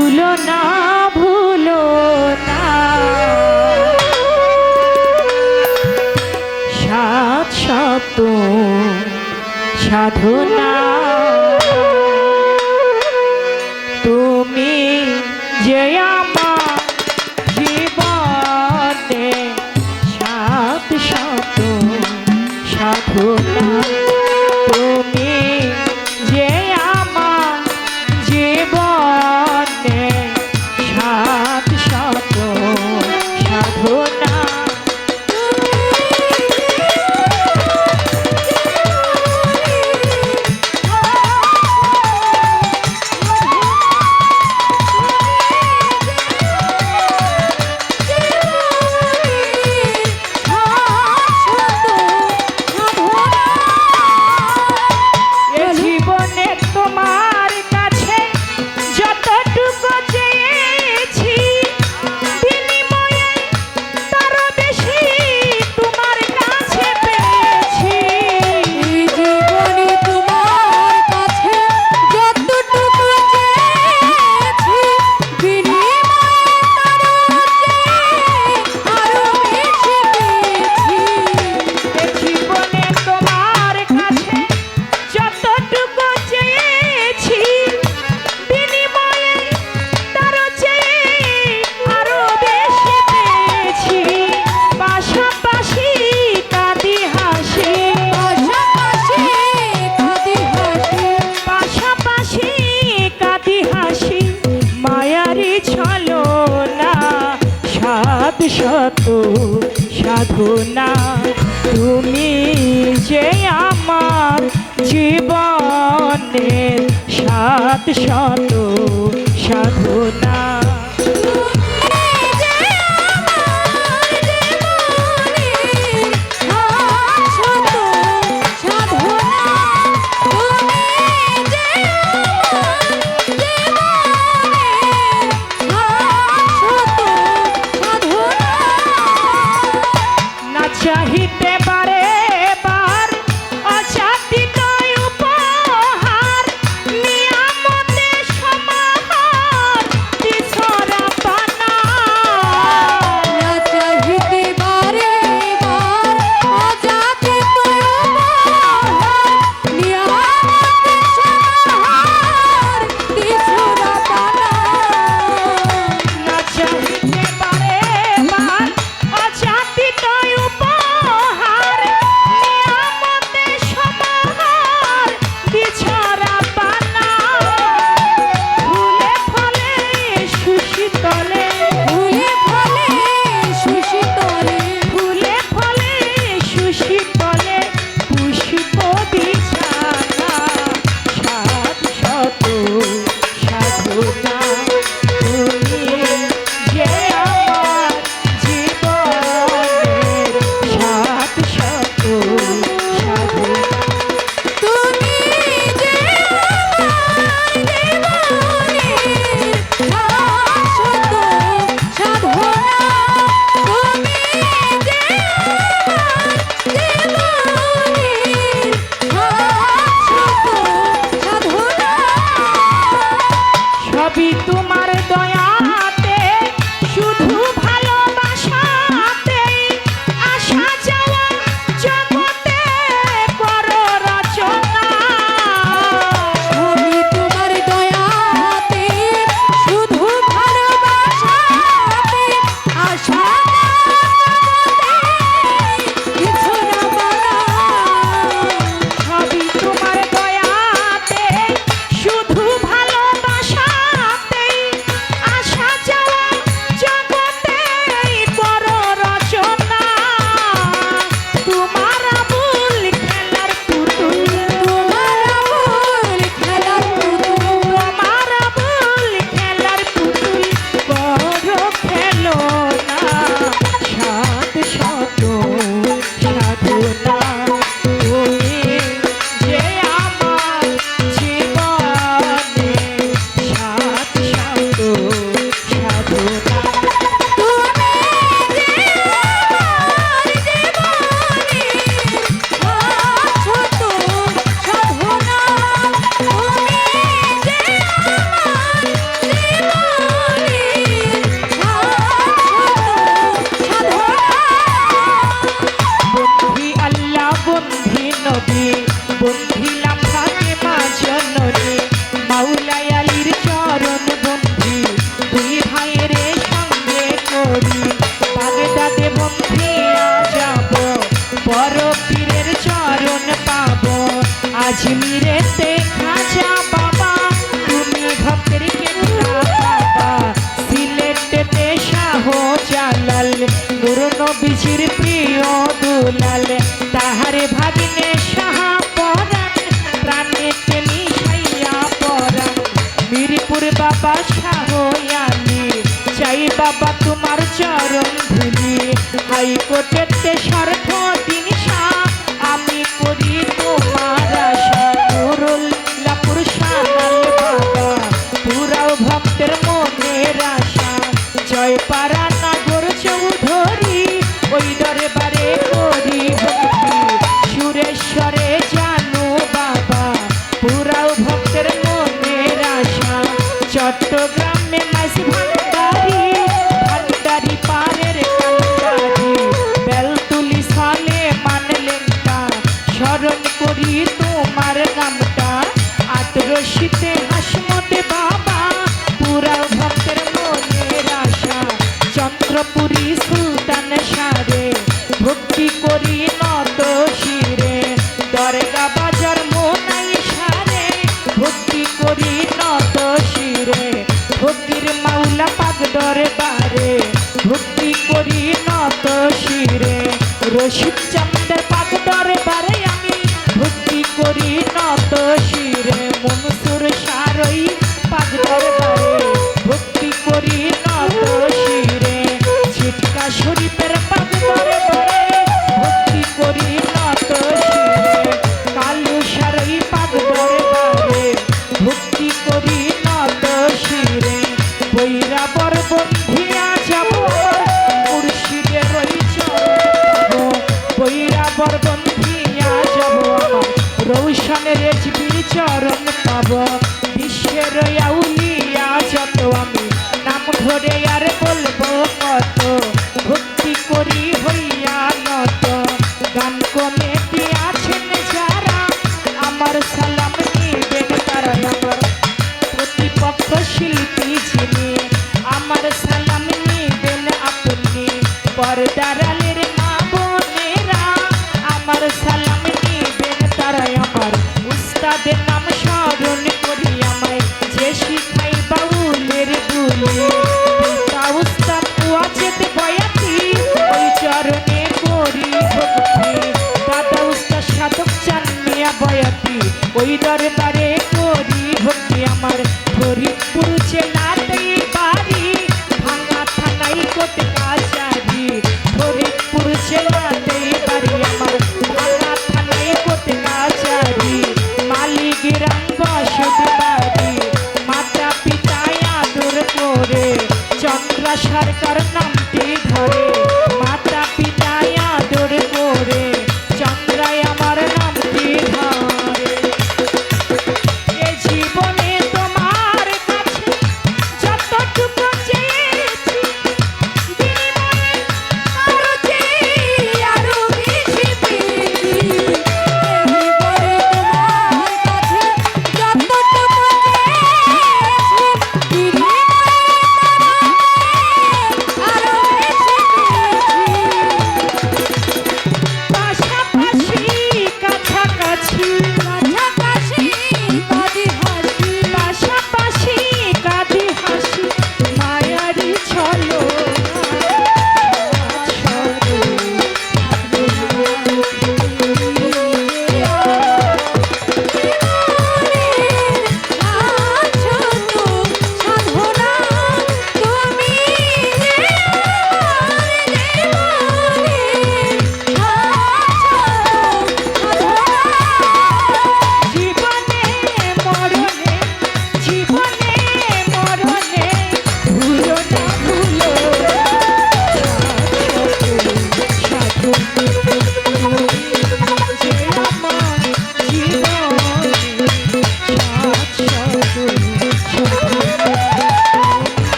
ভুলো না ভুলো না। সাত শত সাধনা। শত সাধনা তুমি যে আমার জীবনের সাত শত চাহিদা করি। আজমিরে বাবা তোমার চরণ ধুলি। হাইকোর্টেতে স্বার্থ